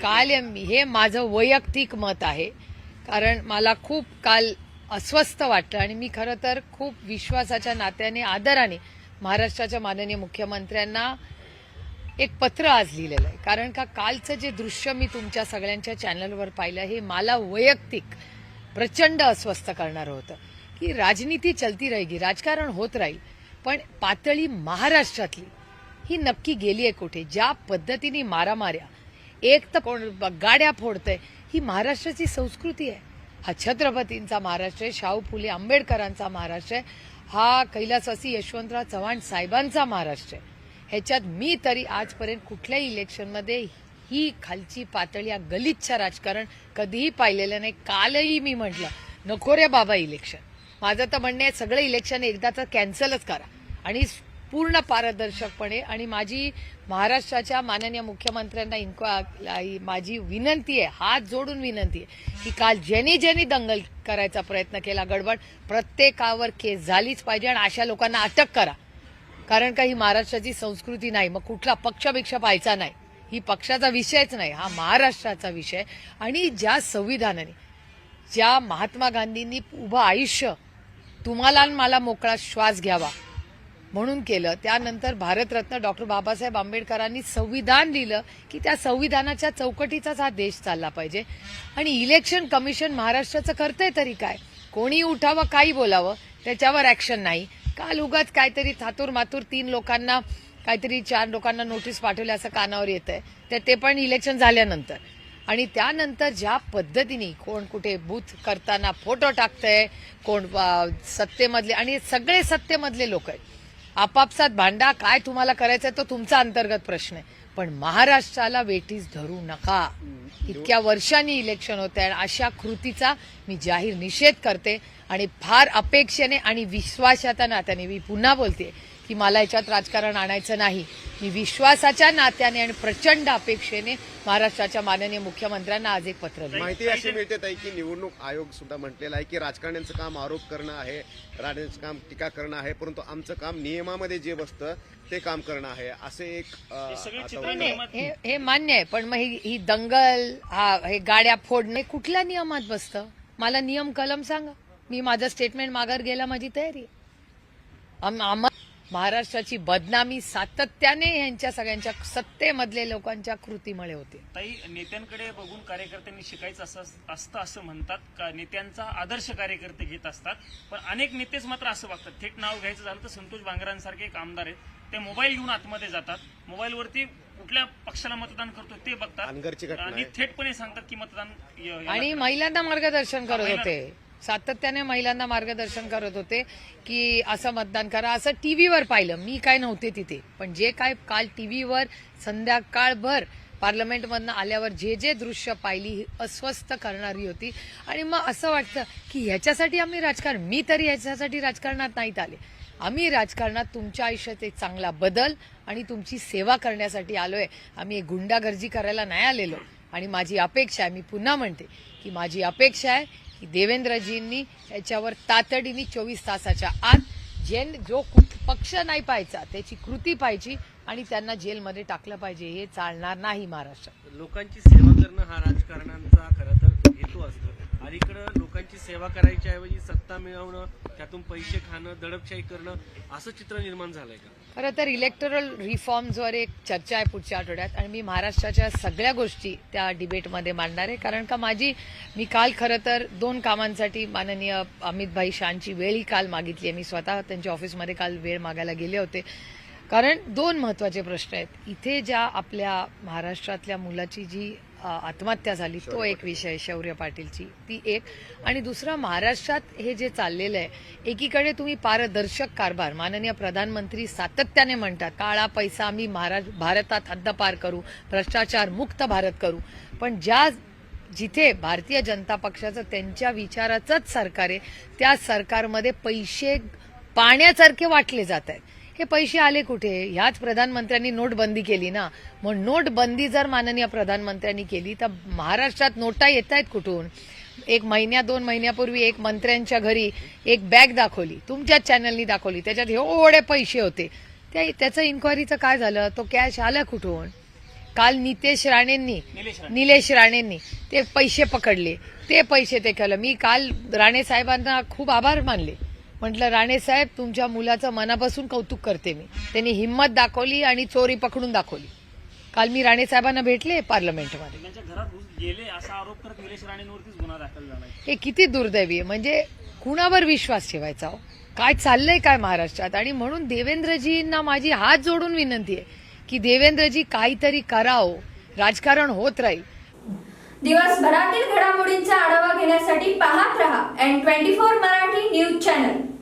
काल मी- हे माझं वैयक्तिक मत आहे. कारण मला खूप काल अस्वस्थ वाटलं आणि मी खरं तर खूप विश्वासाच्या नात्याने आदराने महाराष्ट्राच्या माननीय मुख्यमंत्र्यांना एक पत्र आज लिहिलेलं आहे. कारण का कालचं जे दृश्य मी तुमच्या सगळ्यांच्या चॅनलवर पाहिलं हे मला वैयक्तिक प्रचंड अस्वस्थ करणारं होतं. की राजनीती चलती राहिली राजकारण होत राहील पण पातळी महाराष्ट्रातली ही नक्की गेली आहे कुठे? ज्या पद्धतीने मारामाऱ्या एक तर कोण गाड्या फोडतंय ही महाराष्ट्राची संस्कृती आहे. हा छत्रपतींचा महाराष्ट्र आहे शाहू फुले आंबेडकरांचा महाराष्ट्र आहे हा कैलासवासी यशवंतराव चव्हाण साहेबांचा महाराष्ट्र आहे. ह्याच्यात मी तरी आजपर्यंत कुठल्याही इलेक्शनमध्ये ही खालची पातळी या गलिच्छ राजकारण कधीही पाहिलेलं नाही कालही मी म्हटलं नको रे बाबा इलेक्शन माझं तर म्हणणं आहे सगळं इलेक्शन एकदा तर कॅन्सलच करा. आणि पूर्ण पारदर्शकपणे आणि माझी महाराष्ट्राच्या माननीय मुख्यमंत्र्यांना इन्क्वाय माझी विनंती आहे हात जोडून विनंती आहे की काल ज्यांनी ज्यांनी दंगल करायचा प्रयत्न केला गडबड प्रत्येकावर केस झालीच पाहिजे आणि अशा लोकांना अटक करा. कारण का ही महाराष्ट्राची संस्कृती नाही मग कुठला पक्षपेक्षा पाहायचा नाही. ही पक्षाचा विषयच नाही हा महाराष्ट्राचा विषय. आणि ज्या संविधानाने ज्या महात्मा गांधींनी उभं आयुष्य तुम्हाला आणि मला मोकळा श्वास घ्यावा. म्हणून केलं. त्यानंतर भारतरत्न डॉक्टर बाबासाहेब आंबेडकरांनी संविधान लिहिलं की त्या संविधानाच्या चौकटीचाच हा देश चालला पाहिजे. आणि इलेक्शन कमिशन महाराष्ट्राचं करतंय तरी काय? कोणी उठावं काही बोलावं त्याच्यावर ऍक्शन नाही. काल उगाच काहीतरी थातूर मातूर तीन लोकांना काहीतरी चार लोकांना नोटीस पाठवली असं कानावर येत आहे तर ते पण इलेक्शन झाल्यानंतर. आणि त्यानंतर ज्या पद्धतीने कोण कुठे बूथ करताना फोटो टाकतंय कोण सत्तेमधले आणि सगळे सत्तेमधले लोक आहेत. आपापसात भांडा काय तुम्हाला करायचंय तो तुमचा अंतर्गत प्रश्न आहे. पण महाराष्ट्राला वेटीस धरू नका. इतक्या वर्षांनी इलेक्शन होत आहे आणि अशा कृतीचा मी जाहीर निषेध करते आणि फार अपेक्षेने आणि विश्वासाच्या नात्याने मी पुन्हा बोलते की मला याच्यात राजकारण आणायचं नाही. मी विश्वासाच्या नात्याने आणि प्रचंड अपेक्षेने महाराष्ट्राच्या माननीय मुख्यमंत्र्यांना आज एक पत्र लिहिलं. माहिती अशी मिळते ताई की निवडणूक आयोग सुद्धा म्हटलेला आहे की राजकारण्यांचं काम आरोप करणं आहे राजकारण्याचं काम टीका करणं आहे परंतु आमचं काम नियमामध्ये जे बसतं ते काम करणं आहे असे एक हे हे मान्य आहे पण मग ही ही दंगल हा हे गाड्या फोडणे कुठल्या नियमात बसतं? मला नियम कलम सांगा. मी माझं स्टेटमेंट माघार घ्यायला माझी तयारी आहे. महाराष्ट्राची बदनामी सातत्याने यांच्या सगळ्यांच्या सत्तेमधले लोकांच्या कृतीमुळे होते. ताई नेत्यांकडे बघून कार्यकर्त्यांनी शिकायचं असं असतं असं म्हणतात का? नेत्यांचा आदर्श कार्यकर्ते घेत असतात पण अनेक नेतेच मात्र असं वागतात थेट नाव घ्यायचं झालं तर संतोष बांगरांसारखे एक आमदार आहेत. ते मोबाईल घेऊन आतमध्ये जातात. मोबाईलवरती कुठल्या पक्षाला मतदान करतो ते बघतात. आणि. थेटपणे सांगतात की मतदान आणि. महिलांना मार्गदर्शन करत होते. सातत्याने महिलांना मार्गदर्शन करत होते की असं मतदान करा. असं टीव्हीवर पाहिलं. मी काय नव्हते तिथे. पण जे काय काल टीव्हीवर संध्याकाळभर पार्लमेंटमधनं आल्यावर जे जे दृश्य पाहिली ही अस्वस्थ करणारी होती. आणि मग असं वाटतं की ह्याच्यासाठी आम्ही राजकारण मी तरी ह्याच्यासाठी राजकारणात नाहीत आले. आम्ही राजकारणात तुमच्या आयुष्यात एक चांगला बदल आणि तुमची सेवा करण्यासाठी आलोय. आम्ही एक गुंडागर्जी करायला नाही आलेलो. आणि माझी अपेक्षा आहे मी पुन्हा म्हणते की माझी अपेक्षा आहे की देवेंद्रजींनी याच्यावर तातडीने चोवीस तासाच्या आत जेल जो पक्ष नाही पाहायचा त्याची कृती पाहिजे आणि त्यांना जेलमध्ये टाकलं पाहिजे हे चालणार नाही महाराष्ट्रात लोकांची सेवा करणं हा राजकारणांचा खरं तर हेतू असतो. अलीकडं लोकांची सेवा करायच्या ऐवजी सत्ता मिळवणं त्यातून पैसे खाणं दडपशाही करणं असं चित्र निर्माण झालंय का? खरं तर इलेक्टोरल रिफॉर्म्सवर एक चर्चा आहे पुढच्या आठवड्यात आणि मी महाराष्ट्राच्या सगळ्या गोष्टी त्या डिबेटमध्ये मांडणार आहे. कारण का माझी मी काल खरं तर दोन कामांसाठी माननीय अमितभाई शहांची वेळ वेळही काल मागितली आहे. मी स्वतः त्यांच्या ऑफिसमध्ये काल वेळ मागायला गेले होते. कारण दोन महत्त्वाचे प्रश्न आहेत. इथे ज्या आपल्या महाराष्ट्रातल्या मुलाची जी आत्महत्या झाली तो एक विषय शौर्य पाटीलची. ती एक. आणि दुसरा महाराष्ट्रात हे जे चाललेलं आहे एकीकडे तुम्ही पारदर्शक कारभार माननीय प्रधानमंत्री सातत्याने म्हणतात काळा पैसा आम्ही भारतात हद्दपार करू भ्रष्टाचार मुक्त भारत करू. पण ज्या जिथे भारतीय जनता पक्षाचं त्यांच्या विचाराचंच सरकार आहे त्या सरकारमध्ये पैसे पाण्यासारखे वाटले जात आहेत. हे पैसे आले कुठे? ह्याच प्रधानमंत्र्यांनी नोटबंदी केली ना. मग नोटबंदी जर माननीय प्रधानमंत्र्यांनी केली तर महाराष्ट्रात नोटा येत आहेत कुठून? एक महिन्या दोन महिन्यापूर्वी एक मंत्र्यांच्या घरी एक बॅग दाखवली तुमच्याच चॅनलनी दाखवली. त्याच्यात एवढे पैसे होते. त्या त्याचं इन्क्वायरीचं काय झालं? तो कॅश आला कुठून? काल नितेश राणेंनी निलेश राणे. निलेश राणेंनी ते पैसे पकडले. ते पैसे ते केलं. मी काल राणे साहेबांना खूप आभार मानले. म्हटलं राणे साहेब तुमच्या मुलाचं मनापासून कौतुक करते मी. त्यांनी हिंमत दाखवली आणि चोरी पकडून दाखवली. काल मी राणे साहेबांना भेटले पार्लमेंटमध्ये. त्यांच्या घरात घुस गेले असा आरोप करत निलेश राणेंवरतीच गुन्हा दाखल झाला आहे हे किती दुर्दैवी आहे. म्हणजे कुणावर विश्वास ठेवायचा हो? काय चाललंय काय महाराष्ट्रात? आणि म्हणून देवेंद्रजींना माझी हात जोडून विनंती आहे की देवेंद्रजी काहीतरी करावं राजकारण होत राहील. दिवसभरातील घडामोडींचा आढावा घेण्यासाठी पाहत रहा N twenty four YouTube channel.